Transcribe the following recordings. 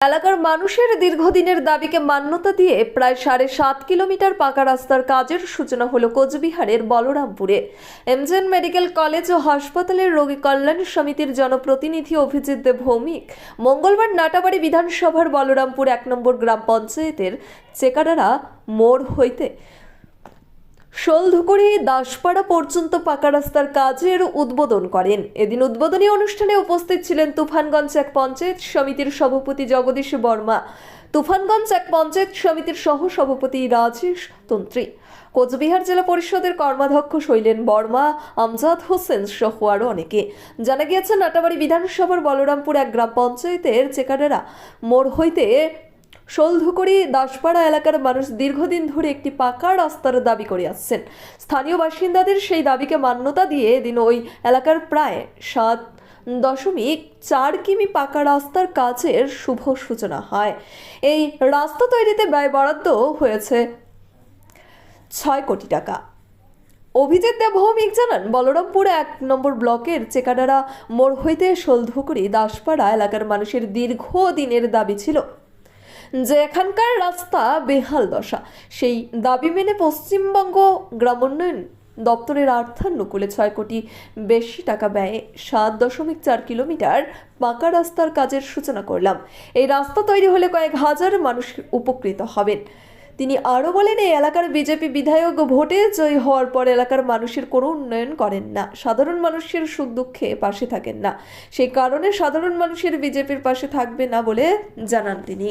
এলাকার মানুষের দীর্ঘদিনের দাবিকে মান্যতা দিয়ে প্রায় সাড়ে সাত কিলোমিটার পাকা রাস্তার কাজের সূচনা হলো কোচবিহারের বলরামপুরে। এমজেন মেডিকেল কলেজ ও হাসপাতালের রোগী কল্যাণ সমিতির জনপ্রতিনিধি অভিজিৎ ভৌমিক মঙ্গলবার নাটাবাড়ি বিধানসভার বলরামপুর এক নম্বর গ্রাম পঞ্চায়েতের চেকাডারা মোড় হইতে শোলধুকুড়ি দাসপাড়া পর্যন্ত পাকা রাস্তার কাজের উদ্বোধন করেন। এদিন উদ্বোধনী অনুষ্ঠানে উপস্থিত ছিলেন তুফানগঞ্জ এক পঞ্চায়েত সমিতির সভাপতি জগদীশ বর্মা, তুফানগঞ্জ এক পঞ্চায়েত সমিতির সহ সভাপতি রাজেশ তন্ত্রী, কোচবিহার জেলা পরিষদের কর্মাধ্যক্ষ শৈলেন বর্মা, আমজাদ হোসেন সহ আরও অনেকে। জানা গিয়েছে, নাটাবাড়ি বিধানসভার বলরামপুর এক গ্রাম পঞ্চায়েতের চেকাডেরা মোড় হইতে শোলধুকরি দাসপাড়া এলাকার মানুষ দীর্ঘদিন ধরে একটি পাকা রাস্তার দাবি করে আসছেন। স্থানীয় বাসিন্দাদের সেই দাবিকে মান্যতা দিয়ে এদিন ওই এলাকার প্রায় সাত দশমিক চার কিমি পাকা রাস্তার কাজের শুভ সূচনা হয়। এই রাস্তা তৈরিতে ব্যয় বরাদ্দ হয়েছে ছয় কোটি টাকা। অভিজিৎ দেব ভৌমিক জানান, বলরামপুর এক নম্বর ব্লকের চেকাডারা মোড় হইতে শোলধুকুরি দাসপাড়া এলাকার মানুষের দীর্ঘ দিনের দাবি ছিল। যে এখানকার রাস্তা বেহাল দশা। সেই দাবি মেনে পশ্চিমবঙ্গ গ্রামোন্নয়ন দপ্তরের অর্থানুকূলে ছয় কোটি বেশি টাকা ব্যয়ে সাত দশমিক চার কিলোমিটার পাকা রাস্তার কাজের সূচনা করলাম। এই রাস্তা তৈরি হলে কয়েক হাজার মানুষ উপকৃত হবেন। তিনি আরও বলেন, এই এলাকার বিজেপি বিধায়ক ভোটে জয়ী হওয়ার পর এলাকার মানুষের কোনো উন্নয়ন করেন না। সাধারণ মানুষের সুখ দুঃখে পাশে থাকেন না। সেই কারণে সাধারণ মানুষের বিজেপির পাশে থাকবে না বলে জানান তিনি।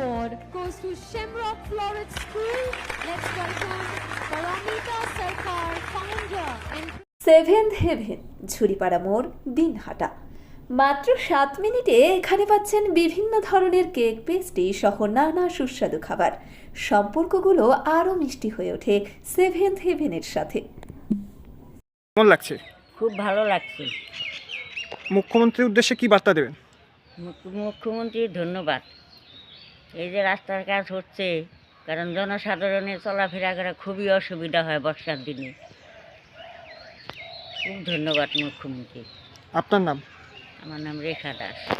Award goes to Shamrock Floret School. Let's welcome Paramita Sarkar, founder and seventh heaven Jhuripara মোড় দিনহাটা মাত্র সাত মিনিটে এখানে পাচ্ছেন বিভিন্ন ধরনের কেক পেস্ট্রি সহ নানা সুস্বাদু খাবার। সম্পর্কগুলো আরও মিষ্টি হয়ে ওঠে সেভেন্থ হেভেনের সাথে। কেমন লাগছে? খুব ভালো লাগছে। মুখ্যমন্ত্রীর উদ্দেশ্যে কি বার্তা দেবেন? মুখ্য- মুখ্যমন্ত্রীর ধন্যবাদ। এই যে রাস্তার কাজ হচ্ছে কারণ জনসাধারণের চলাফেরা করা খুবই অসুবিধা হয় বর্ষার দিনে। খুব ধন্যবাদ মুখ্যমন্ত্রী। আপনার নাম? আমার নাম রেখা দাস।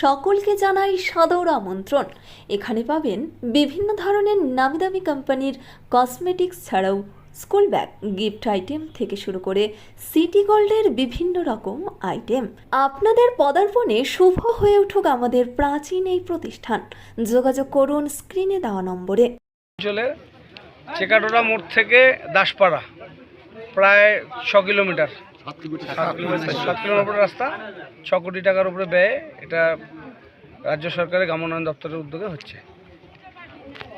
সকলকে জানাই সাদর আমন্ত্রণ। এখানে পাবেন বিভিন্ন ধরনের নামি দামি কোম্পানির কসমেটিক্স ছাড়াও স্কুল ব্যাগ গিফট আইটেম থেকে শুরু করে সিটি গোল্ডের বিভিন্ন রকম আইটেম আপনাদের পদার্পণে শুভ হয়ে উঠুক আমাদের প্রাচীন এই প্রতিষ্ঠান। যোগাযোগ করুন স্ক্রিনে দেওয়া নম্বরে। চেকাডোরা মোড় থেকে দাসপাড়া, প্রায় ছ কিলোমিটার। সাত কিলোমিটার কিলোমিটার রাস্তা ছ কোটি টাকার উপরে ব্যয়ে এটা রাজ্য সরকারের গ্রাম উন্নয়ন দপ্তরের উদ্যোগে হচ্ছে।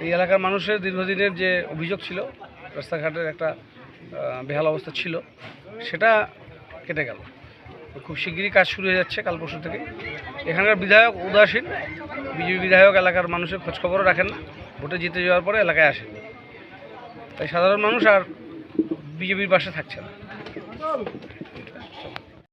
এই এলাকার মানুষের দীর্ঘদিনের যে অভিযোগ ছিল রাস্তাঘাটের একটা বেহাল অবস্থা ছিল সেটা কেটে গেল। খুব শিগগিরই কাজ শুরু হয়ে যাচ্ছে কাল পরশু থেকে। এখানকার বিধায়ক উদাসীন বিজেপি বিধায়ক এলাকার মানুষের খোঁজখবরও রাখেন না ভোটে জিতে যাওয়ার পরে এলাকায় আসেন তাই সাধারণ মানুষ আর বিজেপির পাশে থাকছে না।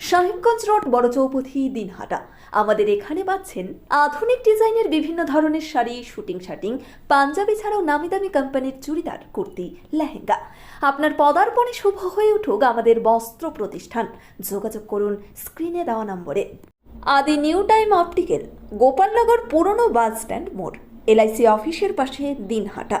সাহেবগঞ্জ রোড, বড় চৌপথি, দিনহাটা। আমাদের এখানে পাচ্ছেন আধুনিক ডিজাইনের বিভিন্ন ধরনের শাড়ি, শুটিং, শাটিং, পাঞ্জাবি ছাড়াও নামি দামি কোম্পানির চুড়িদার, কুর্তি, লেহেঙ্গা। আপনার পদার্পণে শুভ হয়ে উঠুক আমাদের বস্ত্র প্রতিষ্ঠান। যোগাযোগ করুন স্ক্রিনে দেওয়া নম্বরে। আদি নিউ টাইম অপটিক্যাল, গোপালনগর পুরনো বাস স্ট্যান্ড মোড়, এলআইসি অফিসের পাশে দিনহাটা।